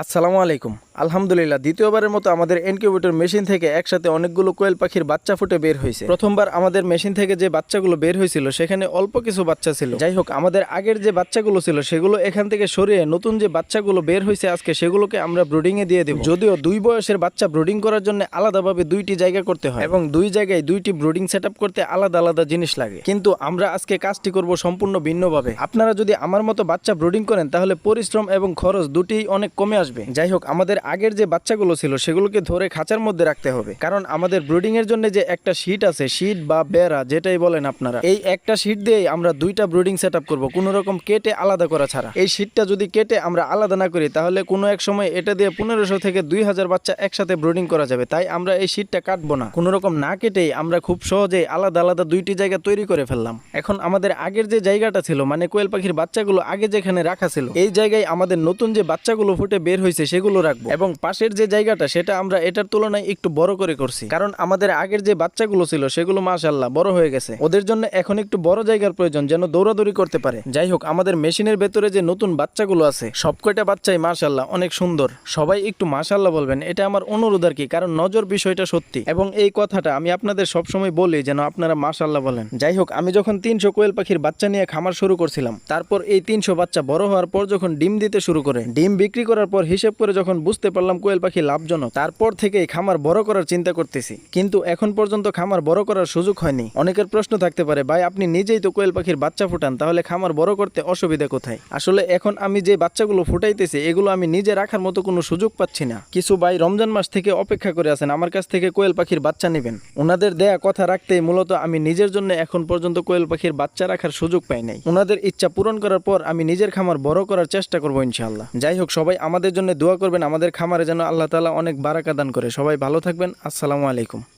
আসসালামু আলাইকুম। আলহামদুলিল্লাহ, দ্বিতীয়বারের মতো আমাদের ইনকিউবেটর মেশিন থেকে একসাথে অনেকগুলো কোয়েল পাখির বাচ্চা ফুটে বের হয়েছে। প্রথমবার আমাদের মেশিন থেকে যে বাচ্চাগুলো বের হয়েছিল, সেখানে অল্প কিছু বাচ্চা ছিল। যাই হোক, আমাদের আগের যে বাচ্চাগুলো ছিল, সেগুলো এখান থেকে সরিয়ে নতুন যে বাচ্চাগুলো বের হয়েছে আজকে, সেগুলোকে আমরা ব্রুডিং এ দিয়ে দেব। যদিও দুই বয়সের বাচ্চা ব্রুডিং করার জন্য আলাদাভাবে দুইটি জায়গা করতে হয় এবং দুই জায়গায় দুইটি ব্রুডিং সেট করতে আলাদা আলাদা জিনিস লাগে। কিন্তু আমরা আজকে কাজটি করব সম্পূর্ণ ভিন্নভাবে। আপনারা যদি আমার মতো বাচ্চা ব্রুডিং করেন, তাহলে পরিশ্রম এবং খরচ দুটিই অনেক কমে আসবে। যাই হোক, আমাদের আগের যে বাচ্চাগুলো ছিল, সেগুলোকে ধরে খাঁচার মধ্যে রাখতে হবে। কারণ আমাদের ব্রুডিং এর জন্য যে একটা শীট আছে শীট বা বেড়া, যেটাই বলেন আপনারা, এই একটা শীট দিয়েই আমরা দুইটা ব্রুডিং সেট আপ করব, কোনো রকম কেটে আলাদা করা ছাড়া। এই শীটটা যদি কেটে আমরা আলাদা না করি, তাহলে কোনো এক সময় এটা দিয়ে পনেরোশো থেকে দুই হাজার বাচ্চা একসাথে ব্রুডিং করা যাবে। তাই আমরা এই শীটটা কাটবো না। কোনো রকম না কেটেই আমরা খুব সহজেই আলাদা আলাদা দুইটি জায়গা তৈরি করে ফেললাম। এখন আমাদের আগের যে জায়গাটা ছিল মানে কোয়েল পাখির বাচ্চাগুলো আগে যেখানে রাখা ছিল, এই জায়গায় আমাদের নতুন যে বাচ্চাগুলো ফুটে বের হয়েছে সেগুলো রাখব। এবং পাশের যে জায়গাটা, সেটা আমরা এটার তুলনায় একটু বড় করে করছি। কারণ আমাদের আগের যে বাচ্চাগুলো ছিল, সেগুলো মাশাল্লাহ বড় হয়ে গেছে। ওদের জন্য এখন একটু বড় জায়গার প্রয়োজন যেন দৌড়াদৌড়ি করতে পারে। যাই হোক, আমাদের মেশিনের ভেতরে যে নতুন বাচ্চাগুলো আছে সবকয়টা বাচ্চাই মাশাল্লাহ অনেক সুন্দর। সবাই একটু মাশাল্লাহ বলবেন, এটা আমার অনুরোধ আর কি, কারণ নজর বিষয়টা সত্যি। এবং এই কথাটা আমি আপনাদের সবসময় বলি যেন আপনারা মাশাল্লাহ বলেন। যাই হোক, আমি যখন তিনশো কোয়েল পাখির বাচ্চা নিয়ে খামার শুরু করছিলাম, তারপর এই তিনশো বাচ্চা বড় হওয়ার পর যখন ডিম দিতে শুরু করে, ডিম বিক্রি করার পর হিসেব করে যখন বুঝতে পারলাম কোয়েল পাখি লাভজনক, তারপর থেকেই খামার বড় করার চিন্তা করতেছি। কিন্তু এখন পর্যন্ত খামার বড় করার সুযোগ হয়নি। অনেকের প্রশ্ন থাকতে পারে, ভাই, আপনি নিজেই তো কোয়েল পাখির বাচ্চা ফুটান, তাহলে খামার বড় করতে অসুবিধা কোথায়? আসলে এখন আমি যে বাচ্চাগুলো ফুটাইতেছি, এগুলো আমি নিজে রাখার মতো কোনো সুযোগ পাচ্ছি না। কিছু ভাই রমজান মাস থেকে অপেক্ষা করে আছেন, আমার কাছ থেকে কোয়েল পাখির বাচ্চা নেবেন। ওনাদের দেয়া কথা রাখতেই মূলত আমি নিজের জন্য এখন পর্যন্ত কোয়েল পাখির বাচ্চা রাখার সুযোগ পাই নাই। ওনাদের ইচ্ছা পূরণ করার পর আমি নিজের খামার বড় করার চেষ্টা করব ইনশাল্লাহ যাই হোক, সবাই জন্য দোয়া করবেন। আমাদের খামারে যেন আল্লাহ তালা অনেক বারাকা দান করে। সবাই ভালো থাকবেন। আসসালামু আলাইকুম।